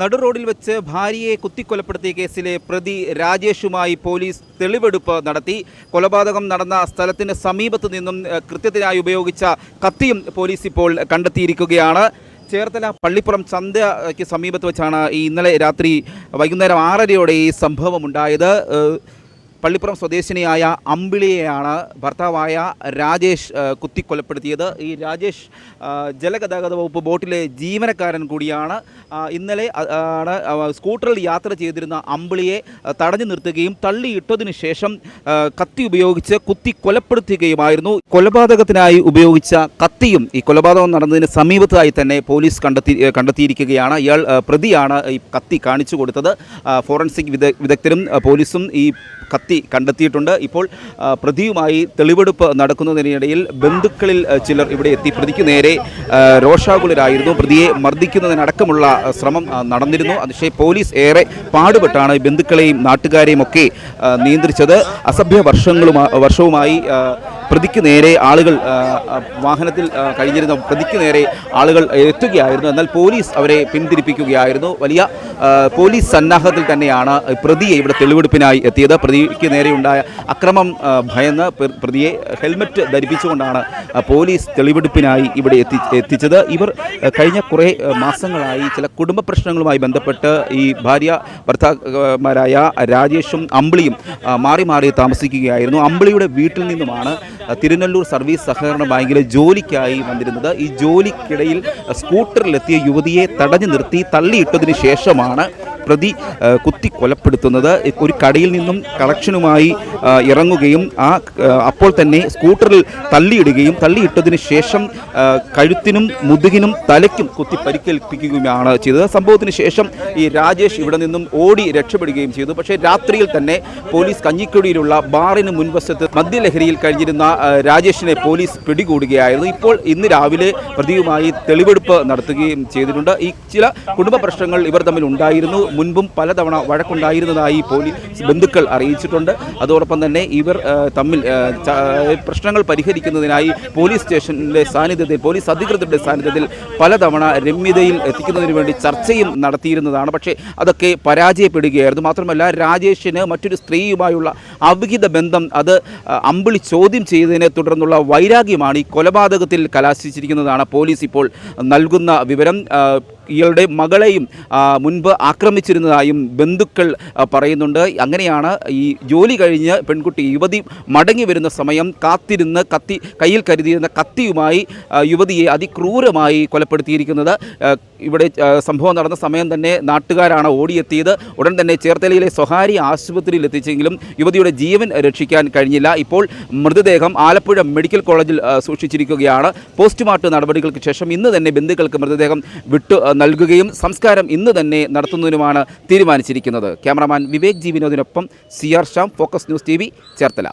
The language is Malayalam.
നടു റോഡിൽ വെച്ച് ഭാര്യയെ കുത്തിക്കൊലപ്പെടുത്തിയ കേസിലെ പ്രതി രാജേഷുമായി പോലീസ് തെളിവെടുപ്പ് നടത്തി. കൊലപാതകം നടന്ന സ്ഥലത്തിന് സമീപത്ത് നിന്നും കൃത്യത്തിനായി ഉപയോഗിച്ച കത്തിയും പോലീസ് ഇപ്പോൾ കണ്ടെത്തിയിരിക്കുകയാണ്. ചേർത്തല പള്ളിപ്പുറം ചന്തയ്ക്ക് സമീപത്ത് വെച്ചാണ് ഈ ഇന്നലെ രാത്രി വൈകുന്നേരം ആറരയോടെ ഈ സംഭവം ഉണ്ടായത് പള്ളിപ്പുറം സ്വദേശിനിയായ അമ്പിളിയെയാണ് ഭർത്താവായ രാജേഷ് കുത്തിക്കൊലപ്പെടുത്തിയത്. ഈ രാജേഷ് ജലഗതാഗത വകുപ്പ് ബോട്ടിലെ ജീവനക്കാരൻ കൂടിയാണ്. ഇന്നലെ ആണ് സ്കൂട്ടറിൽ യാത്ര ചെയ്തിരുന്ന അമ്പിളിയെ തടഞ്ഞു നിർത്തുകയും തള്ളിയിട്ടതിനു ശേഷം കത്തി ഉപയോഗിച്ച് കുത്തി കൊലപ്പെടുത്തുകയുമായിരുന്നു കൊലപാതകത്തിനായി ഉപയോഗിച്ച കത്തിയും ഈ കൊലപാതകം നടന്നതിന് സമീപത്തായി തന്നെ പോലീസ് കണ്ടെത്തി കണ്ടെത്തിയിരിക്കുകയാണ്. ഇയാൾ പ്രതിയാണ് ഈ കത്തി കാണിച്ചു കൊടുത്തത്. ഫോറൻസിക് വിദഗ്ധരും പോലീസും ഈ കത്തി കണ്ടെത്തിയിട്ടുണ്ട്. ഇപ്പോൾ പ്രതിയുമായി തെളിവെടുപ്പ് നടക്കുന്നതിനിടയിൽ ബന്ധുക്കളിൽ ചിലർ ഇവിടെ എത്തി. പ്രതിക്ക് നേരെ രോഷാകുലരായിരുന്നു. പ്രതിയെ മർദ്ദിക്കുന്നതിനടക്കമുള്ള ശ്രമം നടന്നിരുന്നു. പക്ഷേ പോലീസ് ഏറെ പാടുപെട്ടാണ് ബന്ധുക്കളെയും നാട്ടുകാരെയും ഒക്കെ നിയന്ത്രിച്ചത്. അസഭ്യ വർഷങ്ങളും വർഷവുമായി പ്രതിക്ക് നേരെ ആളുകൾ വാഹനത്തിൽ കഴിഞ്ഞിരുന്ന പ്രതിക്ക് നേരെ ആളുകൾ എത്തുകയായിരുന്നു. എന്നാൽ പോലീസ് അവരെ പിന്തിരിപ്പിക്കുകയായിരുന്നു. വലിയ പോലീസ് സന്നാഹത്തിൽ തന്നെയാണ് പ്രതിയെ ഇവിടെ തെളിവെടുപ്പിനായി എത്തിയത്. പ്രതിക്ക് നേരെയുണ്ടായ അക്രമം ഭയന്ന് പ്രതിയെ ഹെൽമറ്റ് ധരിപ്പിച്ചുകൊണ്ടാണ് പോലീസ് തെളിവെടുപ്പിനായി ഇവിടെ എത്തി എത്തിച്ചത്. ഇവർ കഴിഞ്ഞ കുറേ മാസങ്ങളായി ചില കുടുംബ പ്രശ്നങ്ങളുമായി ബന്ധപ്പെട്ട് ഈ ഭാര്യ ഭർത്താക്കന്മാരായ രാജേഷും അമ്പിളിയും മാറി മാറി താമസിക്കുകയായിരുന്നു. അമ്പിളിയുടെ വീട്ടിൽ നിന്നുമാണ് തിരുനെല്ലൂർ സർവീസ് സഹകരണ ബാങ്കിലെ ജോലിക്കായി വന്നിരുന്നത്. ഈ ജോലിക്കിടയിൽ സ്കൂട്ടറിലെത്തിയ യുവതിയെ തടഞ്ഞു നിർത്തി തള്ളിയിട്ടതിന് ശേഷമാണ് പ്രതി കുത്തി കൊലപ്പെടുത്തുന്നത്. ഒരു കടയിൽ നിന്നും കളക്ഷനുമായി ഇറങ്ങുകയും ആ അപ്പോൾ തന്നെ സ്കൂട്ടറിൽ തള്ളിയിടുകയും തള്ളിയിട്ടതിന് ശേഷം കഴുത്തിനും മുതുകിനും തലയ്ക്കും കുത്തി പരിക്കേൽപ്പിക്കുകയുമാണ് ചെയ്തത്. സംഭവത്തിന് ശേഷം ഈ രാജേഷ് ഇവിടെ നിന്നും ഓടി രക്ഷപ്പെടുകയും ചെയ്തു. പക്ഷേ രാത്രിയിൽ തന്നെ പോലീസ് കഞ്ഞിക്കുടിയിലുള്ള ബാറിന് മുൻവശത്ത് മദ്യലഹരിയിൽ കഴിഞ്ഞിരുന്ന രാജേഷിനെ പോലീസ് പിടികൂടുകയായിരുന്നു. ഇപ്പോൾ ഇന്ന് രാവിലെ പ്രതിയുമായി തെളിവെടുപ്പ് നടത്തുകയും ചെയ്തിട്ടുണ്ട്. ഈ ചില കുടുംബ പ്രശ്നങ്ങൾ ഇവർ തമ്മിൽ ഉണ്ടായിരുന്നു. മുൻപും പലതവണ വഴക്കുണ്ടായിരുന്നതായി പോലീസ് ബന്ധുക്കൾ അറിയിച്ചിട്ടുണ്ട്. അതോടൊപ്പം തന്നെ ഇവർ തമ്മിൽ പ്രശ്നങ്ങൾ പരിഹരിക്കുന്നതിനായി പോലീസ് സ്റ്റേഷനിലെ സാന്നിധ്യത്തിൽ പോലീസ് അധികൃതരുടെ സാന്നിധ്യത്തിൽ പലതവണ രമ്യതയിൽ എത്തിക്കുന്നതിന് വേണ്ടി ചർച്ചയും നടത്തിയിരുന്നതാണ്. പക്ഷേ അതൊക്കെ പരാജയപ്പെടുകയായിരുന്നു. മാത്രമല്ല രാജേഷിന് മറ്റൊരു സ്ത്രീയുമായുള്ള അവിഹിത ബന്ധം അത് അമ്പിളി ചോദ്യം ചെയ്തതിനെ തുടർന്നുള്ള വൈരാഗ്യമാണ് ഈ കൊലപാതകത്തിൽ കലാശിച്ചിരിക്കുന്നതാണ്. പോലീസ് ഇപ്പോൾ നൽകുന്ന വിവരം ഇയാളുടെ മകളെയും മുൻപ് ആക്രമിച്ചിരുന്നതായും ബന്ധുക്കൾ പറയുന്നുണ്ട്. അങ്ങനെയാണ് ഈ ജോലി കഴിഞ്ഞ് പെൺകുട്ടി യുവതി മടങ്ങി വരുന്ന സമയം കാത്തിരുന്ന് കത്തി കയ്യിൽ കരുതിയിരുന്ന കത്തിയുമായി യുവതിയെ അതിക്രൂരമായി കൊലപ്പെടുത്തിയിരിക്കുന്നത്. ഇവിടെ സംഭവം നടന്ന സമയം തന്നെ നാട്ടുകാരാണ് ഓടിയെത്തിയത്. ഉടൻ തന്നെ ചേർത്തലയിലെ സ്വകാര്യ ആശുപത്രിയിൽ എത്തിച്ചെങ്കിലും യുവതിയുടെ ജീവൻ രക്ഷിക്കാൻ കഴിഞ്ഞില്ല. ഇപ്പോൾ മൃതദേഹം ആലപ്പുഴ മെഡിക്കൽ കോളേജിൽ സൂക്ഷിച്ചിരിക്കുകയാണ്. പോസ്റ്റ്മോർട്ടം നടപടികൾക്ക് ശേഷം ഇന്ന് തന്നെ ബന്ധുക്കൾക്ക് മൃതദേഹം വിട്ടു നൽകുകയും സംസ്കാരം ഇന്ന് തന്നെ നടത്തുന്നതിനുമാണ് തീരുമാനിച്ചിരിക്കുന്നത്. Cameraman Vivek G വിനോദിനൊപ്പം C R Sham focus news T V Cherthala.